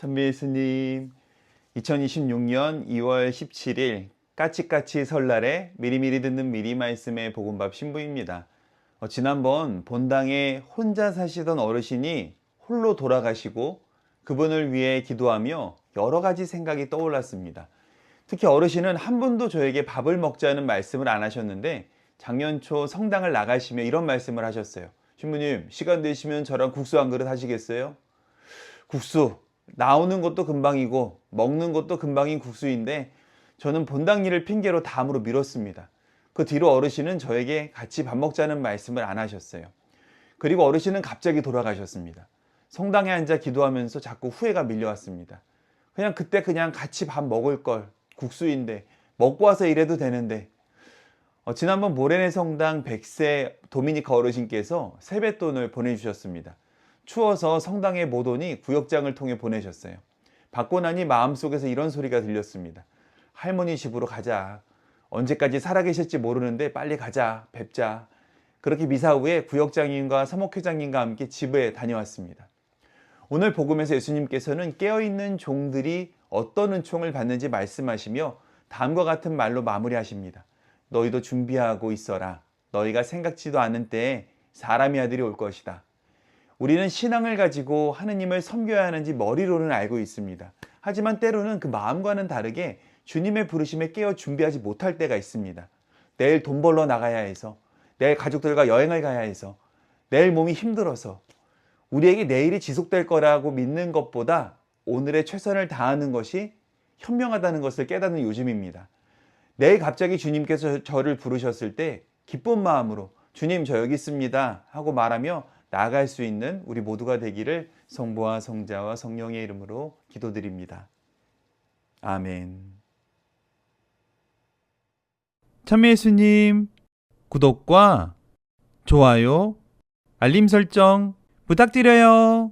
천미 예수님, 2026년 2월 17일 까치까치 설날에 미리미리 듣는 미리 말씀의 복음밥 신부입니다. 어, 지난번 본당에 혼자 사시던 어르신이 홀로 돌아가시고 그분을 위해 기도하며 여러 가지 생각이 떠올랐습니다. 특히 어르신은 한 번도 저에게 밥을 먹자는 말씀을 안 하셨는데 작년 초 성당을 나가시며 이런 말씀을 하셨어요. 신부님, 시간 되시면 저랑 국수 한 그릇 하시겠어요? 국수 나오는 것도 금방이고 먹는 것도 금방인 국수인데 저는 본당 일을 핑계로 다음으로 미뤘습니다. 그 뒤로 어르신은 저에게 같이 밥 먹자는 말씀을 안 하셨어요. 그리고 어르신은 갑자기 돌아가셨습니다. 성당에 앉아 기도하면서 자꾸 후회가 밀려왔습니다. 그냥 그때 그냥 같이 밥 먹을 걸 국수인데 먹고 와서 일해도 되는데 어, 지난번 모레네 성당 100세 도미니카 어르신께서 세뱃돈을 보내주셨습니다. 추워서 성당에 못 오니 구역장을 통해 보내셨어요. 받고 나니 마음속에서 이런 소리가 들렸습니다. 할머니 집으로 가자. 언제까지 살아계실지 모르는데 빨리 가자. 뵙자. 그렇게 미사 후에 구역장님과 사목회장님과 함께 집에 다녀왔습니다. 오늘 복음에서 예수님께서는 깨어있는 종들이 어떤 은총을 받는지 말씀하시며 다음과 같은 말로 마무리하십니다. 너희도 준비하고 있어라. 너희가 생각지도 않은 때에 사람의 아들이 올 것이다. 우리는 신앙을 가지고 하느님을 섬겨야 하는지 머리로는 알고 있습니다. 하지만 때로는 그 마음과는 다르게 주님의 부르심에 깨어 준비하지 못할 때가 있습니다. 내일 돈 벌러 나가야 해서, 내일 가족들과 여행을 가야 해서, 내일 몸이 힘들어서, 우리에게 내일이 지속될 거라고 믿는 것보다 오늘의 최선을 다하는 것이 현명하다는 것을 깨닫는 요즘입니다. 내일 갑자기 주님께서 저를 부르셨을 때 기쁜 마음으로 주님 저 여기 있습니다 하고 말하며 나아갈 수 있는 우리 모두가 되기를 성부와 성자와 성령의 이름으로 기도드립니다. 아멘. 참예수님 구독과 좋아요, 알림 설정 부탁드려요.